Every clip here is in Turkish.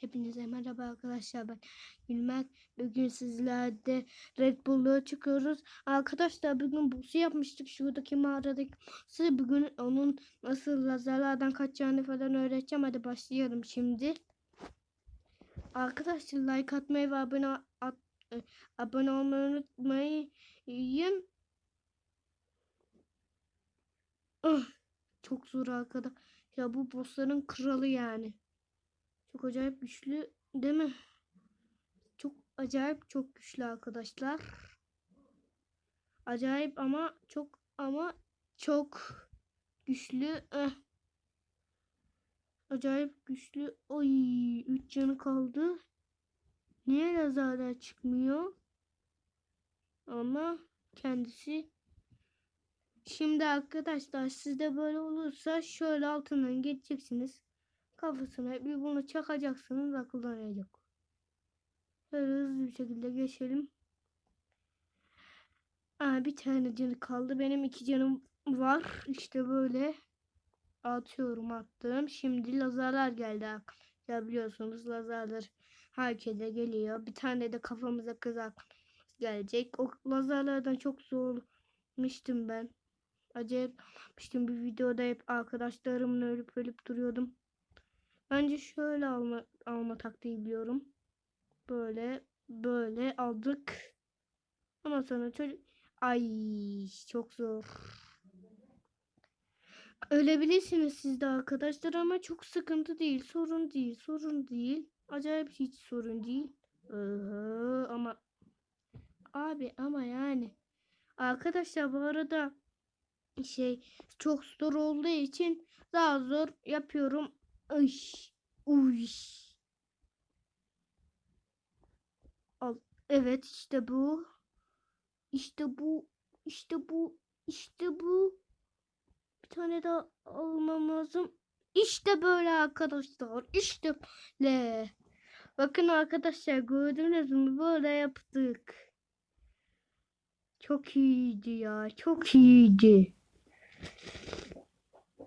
Hepinize merhaba arkadaşlar ben Gülmek. Bugün sizlerle Red Bull'a çıkıyoruz. Arkadaşlar bugün boss'u yapmıştık. Şuradaki mağaradaki boss'u. Bugün onun nasıl lazerlerden kaçacağını falan öğreteceğim. Hadi başlayalım şimdi. Arkadaşlar like atmayı ve abone, at, e, abone olmayı unutmayın. Ah, çok zor arkadaş. Ya bu bossların kralı yani. Çok acayip güçlü değil mi? Çok acayip çok güçlü arkadaşlar. Acayip ama çok ama çok güçlü. Eh. Acayip güçlü. Oy 3 canı kaldı. Niye lazerler çıkmıyor? Ama kendisi Şimdi arkadaşlar sizde böyle olursa şöyle altından geçeceksiniz. Kafasına bir bunu çakacaksınız akıldan yiyecek. Böyle hızlı bir şekilde geçelim. Aa, bir tane canı kaldı. Benim iki canım var. İşte böyle atıyorum attım. Şimdi lazerler geldi. Ya biliyorsunuz lazerler herkese geliyor. Bir tane de kafamıza kızak gelecek. O lazerlerden çok zormuştum ben. Acayip yapmıştım bir videoda hep arkadaşlarımla ölüp ölüp duruyordum. Bence şöyle alma, alma taktiği biliyorum. Böyle böyle aldık. Ama sonra çocuk ay çok zor. Ölebilirsiniz siz de arkadaşlar ama çok sıkıntı değil. Sorun değil. Sorun değil. Acayip hiç sorun değil. Aha, ama abi ama yani arkadaşlar bu arada şey çok zor olduğu için daha zor yapıyorum. Iş, uy. Al. Evet işte bu. İşte bu. İşte bu. İşte bu. Bir tane daha almam lazım. İşte böyle arkadaşlar. İşte böyle. Bakın arkadaşlar gördünüz mü? Böyle yaptık. Çok iyiydi ya. Çok iyiydi.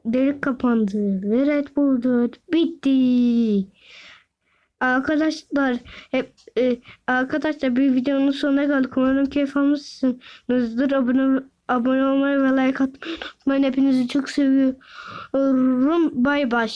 Delik kapandı. Red Bull bitti. Arkadaşlar hep e, arkadaşlar bir videonun sonuna geldik. Umarım keyif almışsınızdır. Abone abone olmayı ve like atmayı unutmayın. Hepinizi çok seviyorum. Bay bay.